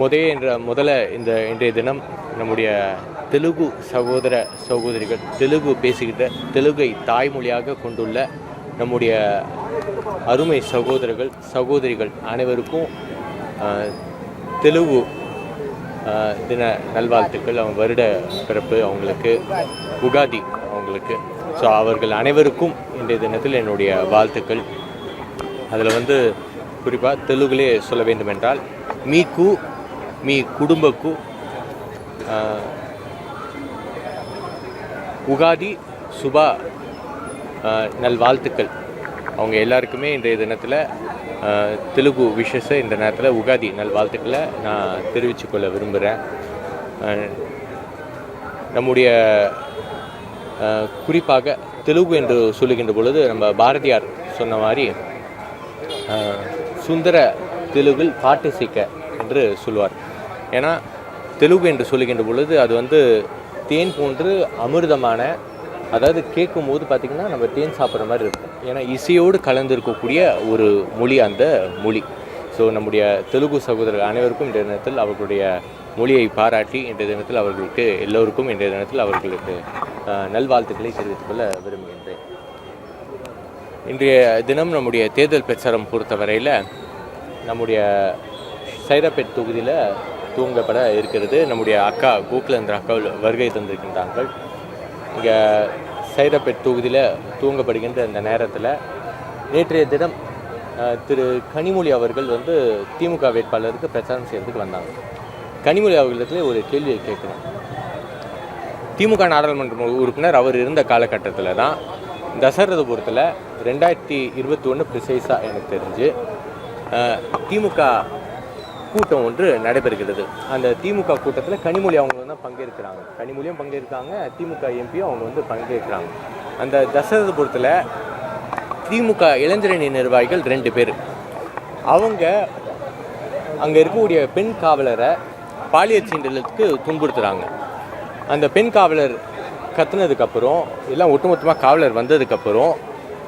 முதே என்ற முதல்ல இந்த இன்றைய தினம் நம்முடைய தெலுங்கு சகோதர சகோதரிகள் தெலுங்கு பேசுகின்ற தெலுங்கை தாய்மொழியாக கொண்டுள்ள நம்முடைய அருமை சகோதரர்கள் சகோதரிகள் அனைவருக்கும் தெலுங்கு தின நல்வாழ்த்துக்கள். அவங்க வருட பிறப்பு அவங்களுக்கு உகாதி அவங்களுக்கு. ஸோ அவர்கள் அனைவருக்கும் இன்றைய தினத்தில் என்னுடைய வாழ்த்துக்கள். அதில் வந்து குறிப்பாக தெலுங்குலே சொல்ல வேண்டுமென்றால் மீக்கு మీ కుటుంబకు ఆ, உகாதி சுபா ஆ, நல்வாழ்த்துக்கள் அவங்க எல்லாருக்குமே இன்றைய தினத்தில் ஆ, தெலுங்கு விஷஸை இந்த நேரத்தில் உகாதி நல்வாழ்த்துக்களை நான் தெரிவித்துக்கொள்ள விரும்புகிறேன் ஆ, நம்முடைய ஆ, குறிப்பாக தெலுங்கு என்று சொல்லுகின்ற பொழுது நம்ம பாரதியார் சொன்ன மாதிரி ஆ, சுந்தர தெலுங்கில் பாட்டு சிக்க என்று சொல்லுவார் ஏன்னா தெலுங்கு என்று சொல்லுகின்ற பொழுது அது வந்து தேன் போன்று அமிர்தமான அதாவது கேட்கும் போது பார்த்திங்கன்னா நம்ம தேன் சாப்பிட்ற மாதிரி இருக்கும். ஏன்னா இசையோடு கலந்து இருக்கக்கூடிய ஒரு மொழி அந்த மொழி. ஸோ நம்முடைய தெலுங்கு சகோதரர்கள் அனைவருக்கும் இன்றைய தினத்தில் அவர்களுடைய மொழியை பாராட்டி இன்றைய தினத்தில் அவர்களுக்கு எல்லோருக்கும் இன்றைய தினத்தில் அவர்களுக்கு நல்வாழ்த்துக்களை தெரிவித்துக் கொள்ள விரும்புகின்றேன். இன்றைய தினம் நம்முடைய தேர்தல் பிரச்சாரம் பொறுத்தவரையில் நம்முடைய சைதாப்பேட் தொகுதியில் தூங்கப்பட இருக்கிறது. நம்முடைய அக்கா கோகுலேந்திர அக்கா வருகை தந்திருக்கின்றார்கள். இங்கே சைதாப்பேட் தொகுதியில் தூங்கப்படுகின்ற இந்த நேரத்தில் நேற்றைய தினம் திரு கனிமொழி அவர்கள் வந்து திமுக வேட்பாளருக்கு பிரச்சாரம் செய்யறதுக்கு வந்தாங்க. கனிமொழி அவர்களிடத்துல ஒரு கேள்வியை கேட்குறேன். திமுக நாடாளுமன்ற உறுப்பினர் அவர் இருந்த காலகட்டத்தில் தான் தசரதபுரத்தில் ரெண்டாயிரத்தி இருபத்தி ஒன்று ப்ரிசைஸாக எனக்கு தெரிஞ்சு திமுக கூட்டம் ஒன்று நடைபெறுகிறது. அந்த திமுக கூட்டத்தில் கனிமொழி அவங்க தான் பங்கேற்கிறாங்க. கனிமொழியும் பங்கேற்கிறாங்க திமுக எம்பியும் அவங்க வந்து பங்கேற்கிறாங்க. அந்த தசரதபுரத்தில் திமுக இளைஞரணி நிர்வாகிகள் ரெண்டு பேர். அவங்க அங்கே இருக்கக்கூடிய பெண் காவலரை பாலியல் சீண்டலுக்கு துன்புறுத்துகிறாங்க அந்த பெண் காவலர் கத்துனதுக்கப்புறம் எல்லாம் ஒட்டுமொத்தமாக காவலர் வந்ததுக்கப்புறம்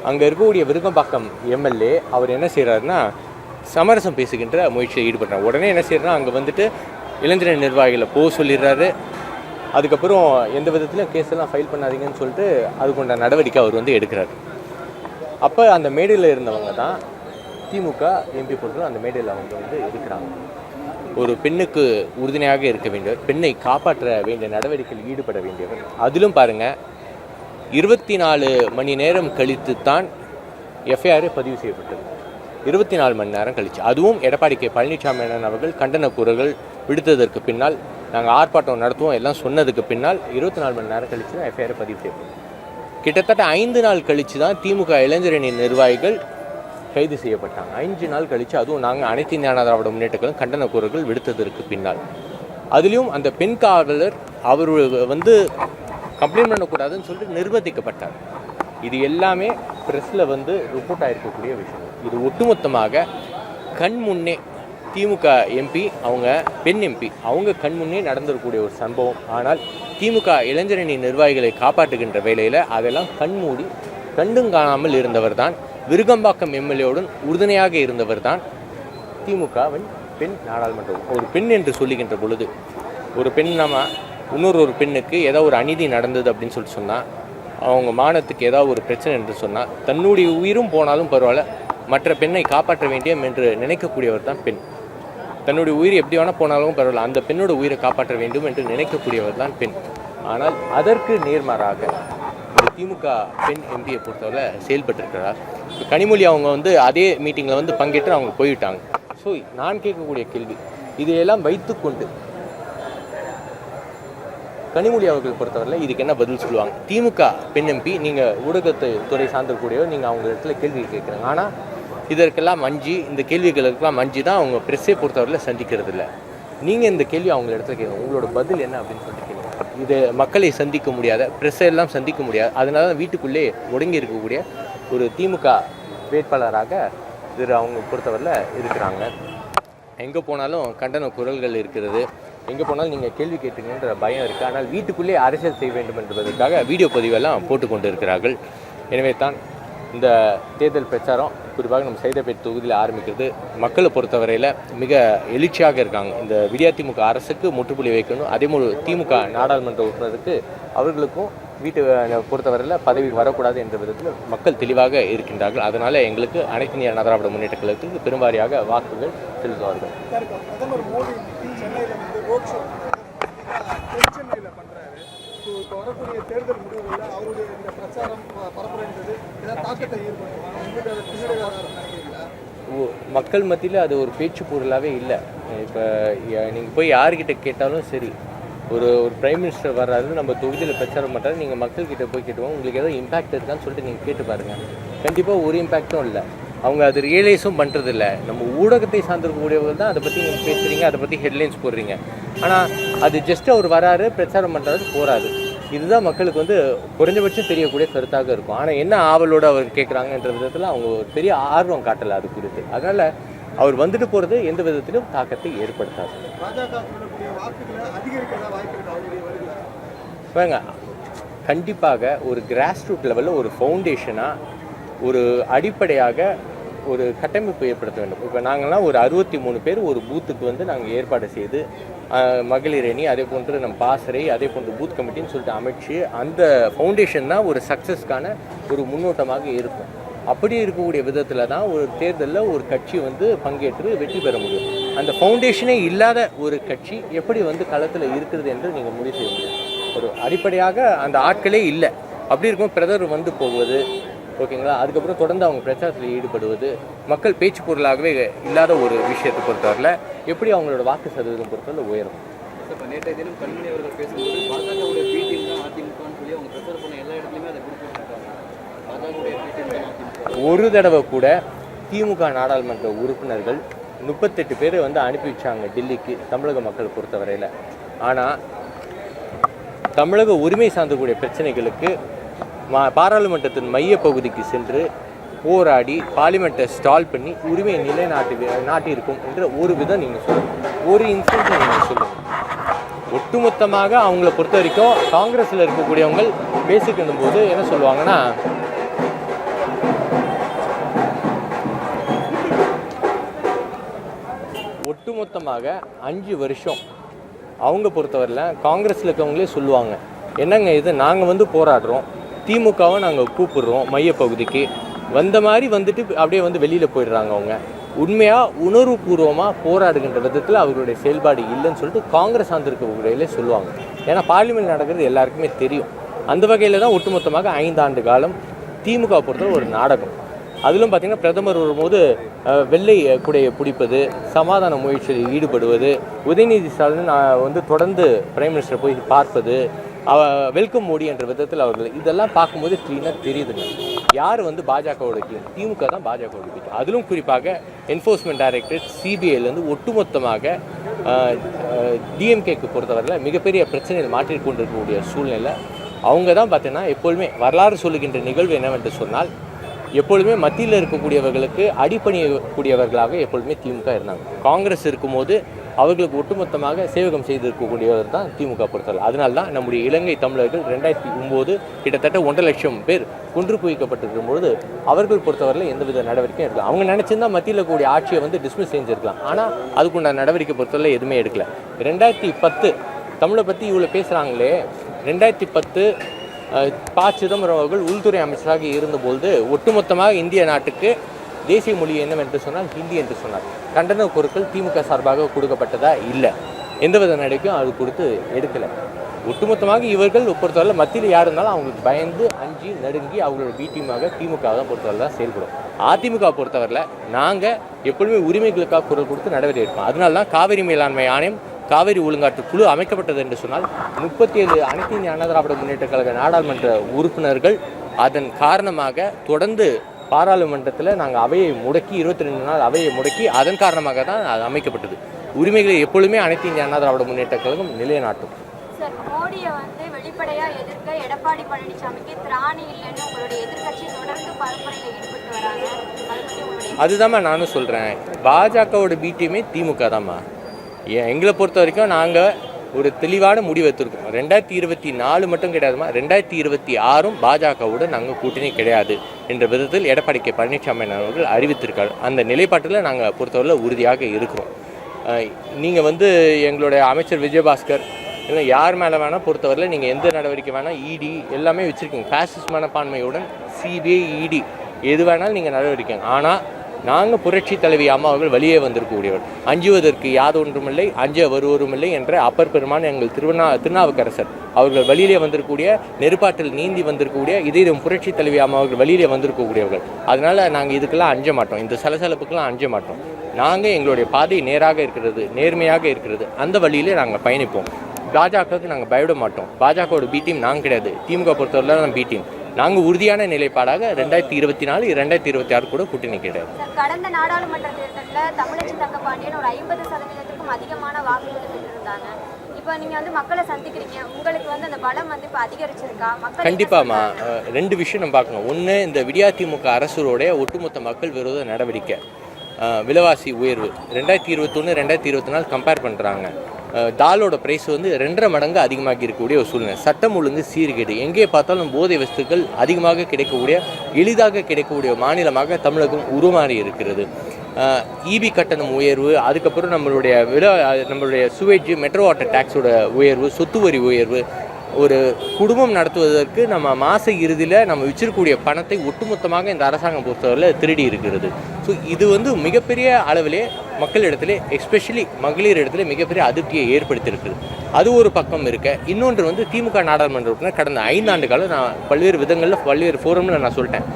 அங்கே இருக்கக்கூடிய விருகம்பாக்கம் எம்எல்ஏ அவர் என்ன செய்கிறாருன்னா சமரசம் பேசுகின்ற முயற்சியில் ஈடுபடுறாங்க. உடனே என்ன செய்யறாருன்னா அங்கே வந்துட்டு இளைஞர் நிர்வாகிகளை போக சொல்லிடுறாரு. அதுக்கப்புறம் எந்த விதத்துலையும் கேஸ் எல்லாம் ஃபைல் பண்ணாதீங்கன்னு சொல்லிட்டு அதுக்குண்ட நடவடிக்கை அவர் வந்து எடுக்கிறாரு. அப்போ அந்த மேடையில் இருந்தவங்க தான் திமுக எம்பி பொறுத்தவரை அந்த மேடையில் அவங்க வந்து இருக்கிறாங்க. ஒரு பெண்ணுக்கு உறுதுணையாக இருக்க வேண்டியவர் பெண்ணை காப்பாற்ற வேண்டிய நடவடிக்கையில் ஈடுபட வேண்டியவர். அதிலும் பாருங்கள் இருபத்தி நாலு மணி நேரம் கழித்து தான் எஃப்ஐஆரே பதிவு செய்யப்பட்டது. இருபத்தி நாலு மணி நேரம் கழிச்சு. அதுவும் எடப்பாடி கே. பழனிசாமி அண்ணன் அவர்கள் கண்டன கூறுகள் விடுத்ததற்கு பின்னால் நாங்கள் ஆர்ப்பாட்டம் நடத்துவோம் எல்லாம் சொன்னதுக்கு பின்னால் இருபத்தி நாலு மணி நேரம் கழிச்சு தான் எஃப்ஐஆர் பதிவு செய்யப்பட்டது கிட்டத்தட்ட ஐந்து நாள் கழித்து தான் திமுக இளைஞரணி நிர்வாகிகள் கைது செய்யப்பட்டாங்க. ஐந்து நாள் கழித்து அதுவும் நாங்கள் அனைத்து ஞான திராவிட முன்னேற்றங்களும் கண்டன கூறுகள் விடுத்ததற்கு பின்னால். அதுலேயும் அந்த பெண் காவலர் அவர் வந்து கம்ப்ளைண்ட் பண்ணக்கூடாதுன்னு சொல்லிட்டு நிர்பந்திக்கப்பட்டார். இது எல்லாமே ப்ரெஸ்ஸில் வந்து ரிப்போர்ட் ஆகிருக்கக்கூடிய விஷயம். இது ஒட்டுமொத்தமாக கண் முன்னே திமுக எம்பி அவங்க பெண் எம்பி அவங்க கண் முன்னே நடந்திருக்கக்கூடிய ஒரு சம்பவம். ஆனால் திமுக இளைஞரணி நிர்வாகிகளை காப்பாற்றுகின்ற வேளையில் அதெல்லாம் கண்மூடி கண்டும் காணாமல் இருந்தவர் தான் விருகம்பாக்கம் எம்எல்ஏவுடன் உறுதுணையாக இருந்தவர் தான் திமுகவின் பெண் நாடாளுமன்றம். ஒரு பெண் என்று சொல்லுகின்ற பொழுது ஒரு பெண் நம்ம இன்னொரு ஒரு பெண்ணுக்கு ஏதோ ஒரு அநீதி நடந்தது அப்படின்னு சொல்லிட்டு சொன்னால் அவங்க மானத்துக்கு ஏதாவது ஒரு பிரச்சனை என்று சொன்னால் தன்னுடைய உயிரும் போனாலும் பரவாயில்ல மற்ற பெண்ணை காப்பாற்ற வேண்டியம் என்று நினைக்கக்கூடியவர் தான் பெண். தன்னுடைய உயிர் எப்படி வேணால் போனாலும் பரவாயில்ல அந்த பெண்ணோட உயிரை காப்பாற்ற வேண்டும் என்று நினைக்கக்கூடியவர் தான் பெண். ஆனால் அதற்கு நேர்மாறாக இந்த திமுக பெண் எம்பியை பொறுத்தவரை செயல்பட்டிருக்கிறார். இப்போ கனிமொழி அவங்க வந்து அதே மீட்டிங்கில் வந்து பங்கேற்று அவங்க போயிட்டாங்க. ஸோ நான் கேட்கக்கூடிய கேள்வி இதையெல்லாம் வைத்துக்கொண்டு கனிமொழி அவர்கள் பொறுத்தவரையில் இதுக்கு என்ன பதில் சொல்லுவாங்க? திமுக பெண் எம்பி நீங்கள் ஊடகத்தை துறை சார்ந்தக்கூடியவர் நீங்கள் அவங்க இடத்துல கேள்வி கேட்குறாங்க. ஆனால் இதற்கெல்லாம் மஞ்சி இந்த கேள்விகளுக்கெல்லாம் மஞ்சி தான் அவங்க ப்ரெஸ்ஸை பொறுத்தவரையில் சந்திக்கிறது இல்லை நீங்கள் இந்த கேள்வி அவங்க இடத்துல கேட்கணும் உங்களோட பதில் என்ன அப்படின்னு சொல்லிட்டு கேளுங்க. இது மக்களை சந்திக்க முடியாத ப்ரெஸ்ஸை எல்லாம் சந்திக்க முடியாது அதனால தான் வீட்டுக்குள்ளே ஒடுங்கி இருக்கக்கூடிய ஒரு திமுக வேட்பாளராக இது அவங்க பொறுத்தவரையில் இருக்கிறாங்க. எங்கே போனாலும் கண்டன குரல்கள் இருக்கிறது. எங்கே போனாலும் நீங்கள் கேள்வி கேட்டுங்கன்ற பயம் இருக்குது ஆனால் வீட்டுக்குள்ளே அரசியல் செய்ய வேண்டும் என்பதற்காக வீடியோ பதிவெல்லாம் போட்டுக்கொண்டு இருக்கிறார்கள் எனவே தான் இந்த தேர்தல் பிரச்சாரம் குறிப்பாக நம்ம சைதாப்பேட் தொகுதியில் ஆரம்பிக்கிறது. மக்களை பொறுத்தவரையில் மிக எழுச்சியாக இருக்காங்க. இந்த விடியா திமுக அரசுக்கு முற்றுப்புள்ளி வைக்கணும். அதே போல் திமுக நாடாளுமன்ற உறுப்பினருக்கு அவர்களுக்கும் வீட்டு பொறுத்தவரையில் பதவி வரக்கூடாது என்ற விதத்தில் மக்கள் தெளிவாக இருக்கின்றார்கள். அதனால் எங்களுக்கு அனைத்து அண்ணா திராவிட முன்னேற்ற கழகத்துக்கு பெரும்பாரியாக வாக்குகள் செலுத்துவார்கள். மக்கள் மத்தியில் அது ஒரு பேச்சு பொருளாகவே இல்லை. இப்போ நீங்கள் போய் யார்கிட்ட கேட்டாலும் சரி ஒரு ஒரு பிரைம் மினிஸ்டர் வர்றாரு நம்ம தொகுதியில் பிரச்சாரம் பண்ணுறாரு நீங்கள் மக்கள்கிட்ட போய் கேட்டுவோம் உங்களுக்கு ஏதோ இம்பாக்ட் இருக்கான்னு சொல்லிட்டு நீங்கள் கேட்டு பாருங்கள் கண்டிப்பாக ஒரு இம்பாக்டும் இல்லை. அவங்க அது ரியலைஸும் பண்ணுறதில்ல நம்ம ஊடகத்தை சார்ந்திருக்கக்கூடியவர்கள் தான் அதை பற்றி நீங்கள் பேசுகிறீங்க அதை பற்றி ஹெட்லைன்ஸ் போடுறீங்க. ஆனால் அது ஜஸ்ட் அவர் வராரு பிரச்சாரம் பண்ணுறாரு போகிறாரு இதுதான் மக்களுக்கு வந்து குறைஞ்சபட்சம் தெரியக்கூடிய கருத்தாக இருக்கும். ஆனால் என்ன ஆவலோடு அவர் கேட்குறாங்கன்ற விதத்தில் அவங்க ஒரு பெரிய ஆர்வம் காட்டலை அது குறித்து. அதனால் அவர் வந்துட்டு போகிறது எந்த விதத்திலும் தாக்கத்தை ஏற்படுத்தாது. பாஜக பாருங்க கண்டிப்பாக ஒரு கிராஸ் ரூட் லெவலில் ஒரு ஃபவுண்டேஷனாக ஒரு அடிப்படையாக ஒரு கட்டமைப்பு ஏற்படுத்த வேண்டும். இப்போ நாங்கள்லாம் ஒரு அறுபத்தி மூணு பேர் ஒரு பூத்துக்கு வந்து நாங்கள் ஏற்பாடு செய்து மகளிர் அணி அதே போன்று நம்ம பாசறை அதே போன்று பூத் கமிட்டின்னு சொல்லிட்டு அமைச்சு அந்த ஃபவுண்டேஷன் தான் ஒரு சக்ஸஸ்க்கான ஒரு முன்னோட்டமாக இருக்கும். அப்படி இருக்கக்கூடிய விதத்தில் தான் ஒரு தேர்தலில் ஒரு கட்சி வந்து பங்கேற்று வெற்றி பெற முடியும். அந்த ஃபவுண்டேஷனே இல்லாத ஒரு கட்சி எப்படி வந்து களத்தில் இருக்கிறது என்று நீங்கள் முடிவு செய்ய முடியும். ஒரு அடிப்படையாக அந்த ஆட்களே இல்லை. அப்படி இருக்கும் பிரதர் வந்து போவது ஓகேங்களா? அதுக்கப்புறம் தொடர்ந்து அவங்க பிரச்சாரத்தில் ஈடுபடுவது மக்கள் பேச்சு பொருளாகவே இல்லாத ஒரு விஷயத்தை பொறுத்தவரையில் எப்படி அவங்களோட வாக்கு சதவீதம் பொறுத்தவரை உயரும்? இப்போ நேற்றைய தினம் கண்மணி அவர்கள் பேசும்போது பாஜகவுடைய பி டீம் தான் அதிமுகன்னு சொல்லி அவங்க பிரச்சாரம் பண்ண எல்லா இடத்துலையுமே அதை குறிப்பிட்டிருக்காங்க பாஜகவுடைய பி டீம் தான் அதிமுக ஒரு தடவை கூட திமுக நாடாளுமன்ற உறுப்பினர்கள் முப்பத்தெட்டு பேரை வந்து அனுப்பி வச்சாங்க டெல்லிக்கு தமிழக மக்கள் பொறுத்தவரையில். ஆனால் தமிழக உரிமை சார்ந்தக்கூடிய பிரச்சனைகளுக்கு மா பாராளுமன்றத்தின் மையப்பகுதிக்கு சென்று போராடி பார்லிமெண்ட்டை ஸ்டால் பண்ணி உரிமையை நிலைநாட்டி நாட்டியிருக்கும் என்ற ஒரு விதம் நீங்கள் சொல்லுங்கள் ஒரு இன்சிடென்ட் நீங்கள் சொல்லுங்கள் ஒட்டுமொத்தமாக அவங்கள பொறுத்த வரைக்கும் காங்கிரஸில் இருக்கக்கூடியவங்க பேசிக்கணும் போது என்ன சொல்லுவாங்கன்னா மொத்தமாக அஞ்சு வருஷம் அவங்க பொறுத்தவரையில் காங்கிரஸில் இருக்கவங்களே சொல்லுவாங்க. என்னங்க இது? நாங்கள் வந்து போராடுறோம். திமுகவை நாங்கள் கூப்பிடுறோம் மையப்பகுதிக்கு. வந்த மாதிரி வந்துட்டு அப்படியே வந்து வெளியில் போயிடுறாங்க அவங்க. உண்மையாக உணர்வுபூர்வமாக போராடுகின்ற விதத்தில் அவர்களுடைய செயல்பாடு இல்லைன்னு சொல்லிட்டு காங்கிரஸ் சார்ந்திருக்கக்கூடியவங்களே சொல்லுவாங்க. ஏன்னா பார்லிமெண்ட் நடக்கிறது எல்லாருக்குமே தெரியும். அந்த வகையில் தான் ஒட்டுமொத்தமாக ஐந்தாண்டு காலம் திமுக பொறுத்தவரை ஒரு நாடகம். அதிலும் பார்த்தீங்கன்னா பிரதமர் வரும்போது வெள்ளை குடையை பிடிப்பது சமாதான முயற்சியில் ஈடுபடுவது உதயநிதி ஸ்டாலின் வந்து தொடர்ந்து பிரைம் மினிஸ்டர் போய் பார்ப்பது அவ வெல்கம் மோடி என்ற விதத்தில் அவர்கள் இதெல்லாம் பார்க்கும்போது க்ளீனாக தெரியுதுங்க. யார் வந்து பாஜகவோட டீம் திமுக தான் பாஜகவோட டீம் அதிலும் குறிப்பாக என்ஃபோர்ஸ்மெண்ட் டைரக்டரேட் சிபிஐலேருந்து ஒட்டுமொத்தமாக டிஎம்கேக்கு பொறுத்தவரையில் மிகப்பெரிய பிரச்சனையில் மாற்றிக்கொண்டிருக்கக்கூடிய சூழ்நிலை. அவங்க தான் பார்த்தீங்கன்னா எப்பொழுதுமே வரலாறு சொல்லுகின்ற நிகழ்வு என்னவென்று சொன்னால் எப்பொழுதுமே மத்தியில் இருக்கக்கூடியவர்களுக்கு அடிப்பணியக்கூடியவர்களாக எப்பொழுதுமே திமுக இருந்தாங்க. காங்கிரஸ் இருக்கும்போது அவர்களுக்கு ஒட்டுமொத்தமாக சேவகம் செய்திருக்கக்கூடியவர் தான் திமுக பொறுத்தவரை. அதனால தான் நம்முடைய இலங்கை தமிழர்கள் ரெண்டாயிரத்தி ஒம்போது கிட்டத்தட்ட ஒன்றரை லட்சம் பேர் குன்று குவிக்கப்பட்டிருக்கும் பொழுது அவர்கள் பொறுத்தவரையில் எந்தவித நடவடிக்கையும் எடுக்கல. அவங்க நினச்சிருந்தா மத்தியில் இருக்கக்கூடிய ஆட்சியை வந்து டிஸ்மிஸ் செஞ்சிருக்கலாம். ஆனால் அதுக்குண்டான நடவடிக்கை பொறுத்தவரை எதுவுமே எடுக்கல. ரெண்டாயிரத்தி பத்து தமிழை பற்றி இவ்வளோ பேசுகிறாங்களே ரெண்டாயிரத்தி பத்து ப சிதம்பரம் அவர்கள் உள்துறை அமைச்சராக இருந்தபோது ஒட்டுமொத்தமாக இந்திய நாட்டுக்கு தேசிய மொழி என்னவென்று சொன்னால் ஹிந்தி என்று சொன்னார். கண்டன பொருட்கள் திமுக சார்பாக கொடுக்கப்பட்டதா? இல்லை. எந்தவித நடைக்கும் அது கொடுத்து எடுக்கலை. ஒட்டுமொத்தமாக இவர்கள் பொறுத்தவரை மத்தியில் யார் இருந்தாலும் அவங்களுக்கு பயந்து அஞ்சு நடுங்கி அவங்களோட பிடிமாக திமுக தான் பொறுத்தவரை தான் செயல்படும். அதிமுக பொறுத்தவரையில் நாங்கள் எப்பொழுதுமே உரிமைகளுக்காக குரல் கொடுத்து நடவடிக்கை எடுப்போம். அதனால தான் காவிரி மேலாண்மை ஆணையம் காவிரி ஒழுங்காற்று குழு அமைக்கப்பட்டது என்று சொன்னால் முப்பத்தி ஏழு அனைத்து இந்திய அண்ணா திராவிட முன்னேற்ற கழக நாடாளுமன்ற உறுப்பினர்கள் அதன் காரணமாக தொடர்ந்து பாராளுமன்றத்தில் நாங்கள் அவையை முடக்கி இருபத்தி ரெண்டு நாள் அவையை முடக்கி அதன் காரணமாக தான் அது அமைக்கப்பட்டது. உரிமைகளை எப்பொழுதுமே அனைத்து இந்திய அண்ணா திராவிட முன்னேற்ற கழகம் நிலைநாட்டும். சார் மோடியை வந்து வெளிப்படையா எதிர்க்க எடப்பாடி பழனிசாமிக்கு திராணி இல்லைன்னு உங்களுடைய எதிர்க்கட்சி தொடர்ந்து பரப்புரையில் ஈடுபட்டு வராங்க. அதை பற்றி உங்களுடைய அதுதாம்மா நானும் சொல்கிறேன் பாஜகவோட பிடிஎம்மே திமுக தாம்மா எங்களை பொறுத்த வரைக்கும் நாங்கள் ஒரு தெளிவான முடிவு எடுத்திருக்கோம். ரெண்டாயிரத்தி இருபத்தி நாலு மட்டும் கிடையாதுமா ரெண்டாயிரத்தி இருபத்தி ஆறும் பாஜகவுடன் நாங்கள் கூட்டணி கிடையாது என்ற விதத்தில் எடப்பாடி கே பழனிசாமி அவர்கள் அறிவித்திருக்காரு. அந்த நிலைப்பாட்டில் நாங்கள் பொறுத்தவரையில் உறுதியாக இருக்கிறோம். நீங்கள் வந்து எங்களுடைய அமைச்சர் விஜயபாஸ்கர் இல்லை யார் மேலே வேணால் பொறுத்தவரையில் நீங்கள் எந்த நடவடிக்கை வேணால் இடி எல்லாமே வச்சுருக்கீங்க. ஃபேசிஸ்ட் மனப்பான்மையுடன் சிபிஐ இடி எது வேணாலும் நீங்கள் நடவடிக்கை. ஆனால் நாங்கள் புரட்சி தலைவி அம்மா அவர்கள் வெளியே வந்திருக்கக்கூடியவர். அஞ்சுவதற்கு யாதொன்றுமில்லை அஞ்ச வருவருமில்லை என்ற அப்பர் பெருமான் எங்கள் திருவண்ணா திருநாவுக்கரசர். அவர்கள் வெளியிலே வந்திருக்கக்கூடிய நெருப்பாட்டில் நீந்தி வந்திருக்கக்கூடிய இதயம் புரட்சி தலைவி அம்மா அவர்கள் வெளியிலே வந்திருக்கக்கூடியவர்கள். அதனால் நாங்கள் இதுக்கெல்லாம் அஞ்ச மாட்டோம். இந்த சலசலப்புக்கெல்லாம் அஞ்ச மாட்டோம். நாங்கள் எங்களுடைய பாதை நேராக இருக்கிறது நேர்மையாக இருக்கிறது. அந்த வழியிலே நாங்கள் பயணிப்போம். பாஜகவுக்கு நாங்கள் பயவிட மாட்டோம். பாஜகவோட பி டீம் நாங்கள் கிடையாது. திமுக பொறுத்தவரை தான் பி டீம் நாங்கள் உறுதியான நிலைப்பாடாக ரெண்டாயிரத்தி இருபத்தி நாலு ரெண்டாயிரத்தி இருபத்தி ஆறு கூட கூட்டணி கிடையாது கடந்த நாடாளுமன்ற தேர்தலில் தமிழச்சி தங்கப்பாண்டியன் ஒரு ஐம்பது சதவீதத்துக்கும் அதிகமான வாக்குகளை பெற்றிருந்தாங்க. இப்போ நீங்க வந்து மக்களை சந்திக்கிறீங்க. உங்களுக்கு வந்து அந்த பலம் வந்து இப்போ அதிகரிச்சிருக்கா? மக்கள் கண்டிப்பாம்மா ரெண்டு விஷயம் நம்ம பார்க்கணும். ஒன்று இந்த விடியா திமுக அரசுடைய ஒட்டுமொத்த மக்கள் விரோத நடவடிக்கை விலைவாசி உயர்வு. ரெண்டாயிரத்தி இருபத்தொன்று ரெண்டாயிரத்தி இருபத்தி நாலு கம்பேர் பண்ணுறாங்க தாலோட ப்ரைஸ் வந்து ரெண்டரை மடங்கு அதிகமாகி இருக்கக்கூடிய ஒரு சூழ்நிலை. சட்டம் ஒழுங்கு சீர்கேடு. எங்கே பார்த்தாலும் போதை வஸ்துக்கள் அதிகமாக கிடைக்கக்கூடிய எளிதாக கிடைக்கக்கூடிய மாநிலமாக தமிழகம் உருமாறி இருக்கிறது. இபி கட்டணம் உயர்வு அதுக்கப்புறம் நம்மளுடைய வில நம்மளுடைய சுவேஜ் மெட்ரோ வாட்டர் டேக்ஸோட உயர்வு சொத்து வரி உயர்வு ஒரு குடும்பம் நடத்துவதற்கு நம்ம மாத இறுதியில் நம்ம வச்சிருக்கக்கூடிய பணத்தை ஒட்டுமொத்தமாக இந்த அரசாங்கம் பொறுத்தவரையில் திருடி இருக்கிறது. ஸோ இது வந்து மிகப்பெரிய அளவிலே மக்களிடத்திலே எஸ்பெஷலி மகளிர் இடத்துல மிகப்பெரிய அதிருப்தியை ஏற்படுத்தியிருக்குது அது ஒரு பக்கம் இருக்க. இன்னொன்று வந்து திமுக நாடாளுமன்ற உறுப்பினர் கடந்த ஐந்தாண்டு காலம் நான் பல்வேறு விதங்களில் பல்வேறு ஃபோரமில் நான் சொல்லிட்டேன்.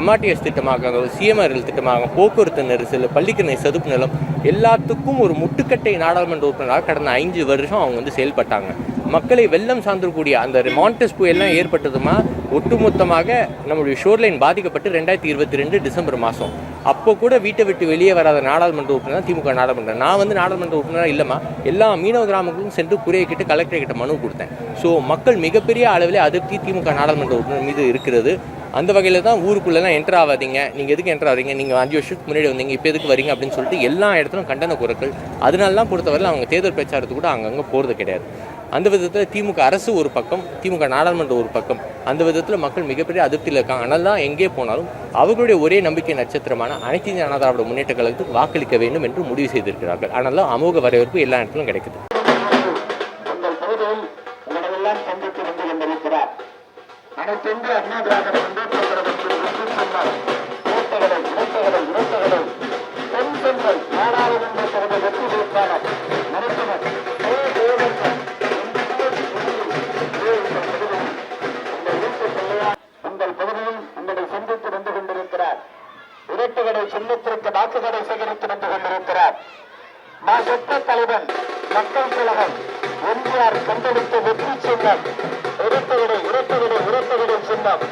எம்ஆர்டிஎஸ் திட்டமாக சிஎம்ஆர்எல் திட்டமாக போக்குவரத்து நெரிசல் பள்ளிக்கணை சதுப்பு நிலம் எல்லாத்துக்கும் ஒரு முட்டுக்கட்டை நாடாளுமன்ற உறுப்பினராக கடந்த ஐந்து வருஷம் அவங்க வந்து செயல்பட்டாங்க. மக்களை வெள்ளம் சார்ந்திருக்கூடிய அந்த மாண்டஸ் புயல்லாம் ஏற்பட்டதுமா? ஒட்டுமொத்தமாக நம்மளுடைய ஷோர்லைன் பாதிக்கப்பட்டு ரெண்டாயிரத்தி இருபத்தி ரெண்டு டிசம்பர் மாதம் அப்போ கூட வீட்டை விட்டு வெளியே வராத நாடாளுமன்ற உறுப்பினர் தான் திமுக நாடாளுமன்றம். நான் வந்து நாடாளுமன்ற உறுப்பினராக இல்லைம்மா. எல்லா மீனவ கிராமங்களுக்கும் சென்று குறையை கிட்ட கலெக்டர் கிட்ட மனு கொடுத்தேன். ஸோ மக்கள் மிகப்பெரிய அளவில் அதிருப்தி திமுக நாடாளுமன்ற உறுப்பினர் மீது இருக்கிறது. அந்த வகையில் தான் ஊருக்குள்ளெல்லாம் என்டர் ஆகாதீங்க. நீங்கள் எதுக்கு என்டர் ஆகிறீங்க நீங்கள் அஞ்சு வருஷத்துக்கு முன்னாடி வந்தீங்க இப்போ எதுக்கு வரீங்க அப்படின்னு சொல்லிட்டு எல்லா இடத்துலும் கண்டன குரல்கள். அதனாலலாம் பொறுத்தவரையில் அவங்க தேர்தல் பிரச்சாரத்துக்கு கூட அங்கங்கே போகிறது கிடையாது. அந்த விதத்தில் திமுக அரசு ஒரு பக்கம் திமுக நாடாளுமன்ற ஒரு பக்கம். அந்த விதத்தில் மக்கள் மிகப்பெரிய அதிருப்தியில் இருக்காங்க. ஆனால் தான் எங்கே போனாலும் அவர்களுடைய ஒரே நம்பிக்கை நட்சத்திரமான அனைத்து இந்திய அண்ணா திராவிட முன்னேற்ற கழகத்துக்கு வாக்களிக்க வேண்டும் என்று முடிவு செய்திருக்கிறார்கள். ஆனால் தான் அமோக வரவேற்பு எல்லா இடத்திலும் கிடைக்குது. உங்கள் அண்ணா திராவிட முன்னேற்ற கழகத்தின் வெற்றி சொன்னால் இரட்டைகளை இரட்டைகளை இரட்டைகளை பெண் பெண்கள் நாடாளுமன்ற தொகுதி வெற்றி வேட்பாளர் நடத்தினர் வைத்துக் கொண்டிருக்கிறார் மாசற்ற தலைவன் மக்கள் கழகம் எம்ஜிஆர் கண்டெடுத்த வெற்றி சின்னம். இரட்டையிடை உரத்தவிட உரத்தவிட சின்னம்.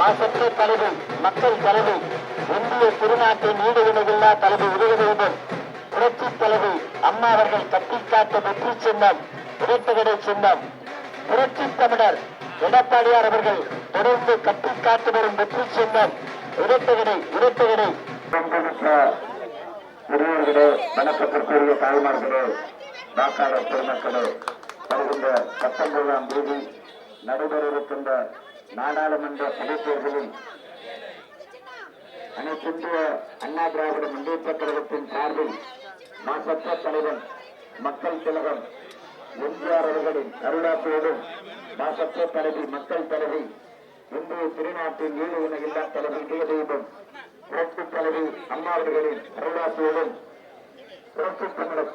மாசத்த தலைவி மக்கள் தலைவி இந்திய திருநாட்டின் ஈடு தலைவி உதயதேவன் புரட்சி தலைவி அம்மா அவர்கள் கட்டிக்காட்ட வெற்றி சின்னம் இரட்டையிடை சின்னம். புரட்சி தமிழர் எடப்பாடியார் அவர்கள் தொடர்ந்து கட்டிக்காட்டு வரும் வெற்றி சின்னம். இரட்டையிடை இரட்டையிடை பெரியவர்களே வணக்கத்திற்குரிய தாய்மார்களே வாக்காளர் பெருமக்களே வருகின்ற பத்தொன்பதாம் தேதி நடைபெறவிருக்கின்ற நாடாளுமன்ற பொதுத்தேர்தலில் அனைத்திந்திய அண்ணா திராவிட முன்னேற்ற கழகத்தின் சார்பில் மாசற்ற தலைவன் மக்கள் திலகம் எம்ஜிஆர் அவர்களின் அருளாற்றோடும் மாசற்ற தலைவி மக்கள் தலைவி இந்திய திருநாட்டின் ஈடு இணையில்லா தலைவி ஜெயதீபம் புரட்சி தலைவி அம்மா அவர்களின் அருளாற்றோடும் புரட்சி தமிழர்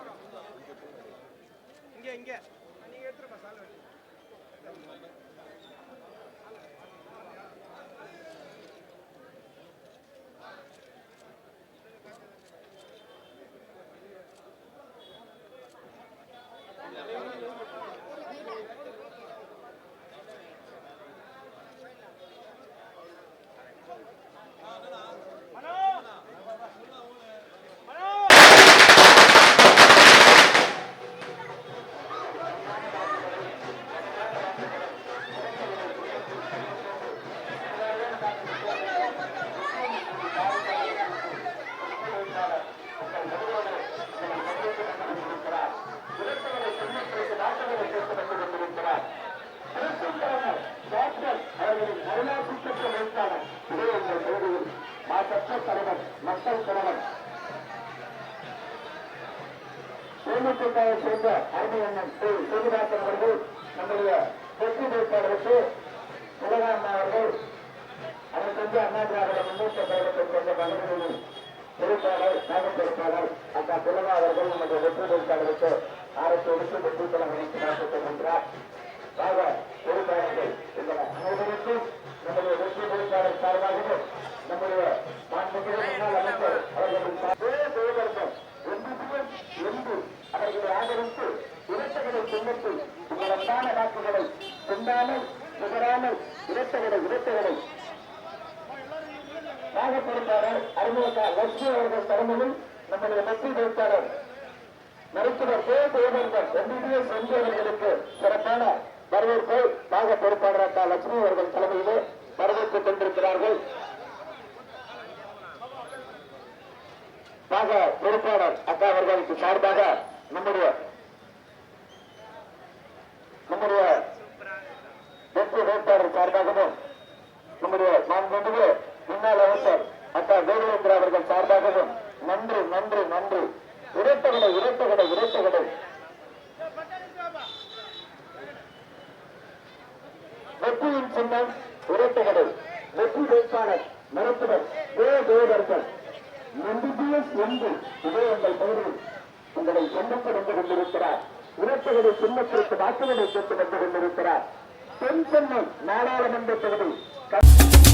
பொறுப்பாளர் நகர பொறுப்பாளர் அக்கா புலகா அவர்கள் நம்முடைய வெற்றி வேட்பாளருக்கு அரசு எடுத்து வெற்றி கழகம் நடத்திருக்கின்றார் ஆக பொறுப்பாளர்கள் இந்த அனைவருக்கும் நம்முடைய வெற்றி சார்பாகவும் நம்முடைய மாண்புமிகு முன்னாள் அமைச்சர் அவர்களின் அவர்களை ஆதரித்து வாக்குகளை இரட்டகடை நாகப்பொறுப்பாளர் அறிமுக லட்சுமி அவர்கள் தலைமையில் நம்முடைய வெற்றி வேட்பாளர் மருத்துவர் கே. தேவேந்தர் எம்பிபிஎஸ் எம்பி அவர்களுக்கு சிறப்பான வரவேற்பை பாக பொறுப்பாளர் அக்கா லட்சுமி அவர்கள் தலைமையிலே வரவேற்றுக் கொண்டிருக்கிறார்கள். பாக பொறுப்பாளர் அக்கா அவர்களுக்கு சார்பாக நம்முடைய நம்முடைய வெற்றி வேட்பாளர் சார்பாகவும் நம்முடைய மாண்புமிகு முன்னாள் அமைச்சர் அக்கா தேவேந்திர அவர்கள் சார்பாகவும் நன்றி நன்றி நன்றி. இரட்டகடை இரட்டகடை இரட்டகடை வெற்றியின் சின்னம் இரட்டகடை வெற்றி வேட்பாளர் மருத்துவர் தேவதேவர்கள் எம்பிபிஎஸ் என்று இதே எங்கள் பகுதியில் உங்களை சொந்தப்படுந்து கொண்டிருக்கிறார். இரட்டகடை சின்னத்திற்கு வாக்குகளை கேட்டு வந்து கொண்டிருக்கிறார். தென் சென்னை நாடாளுமன்ற தொகுதி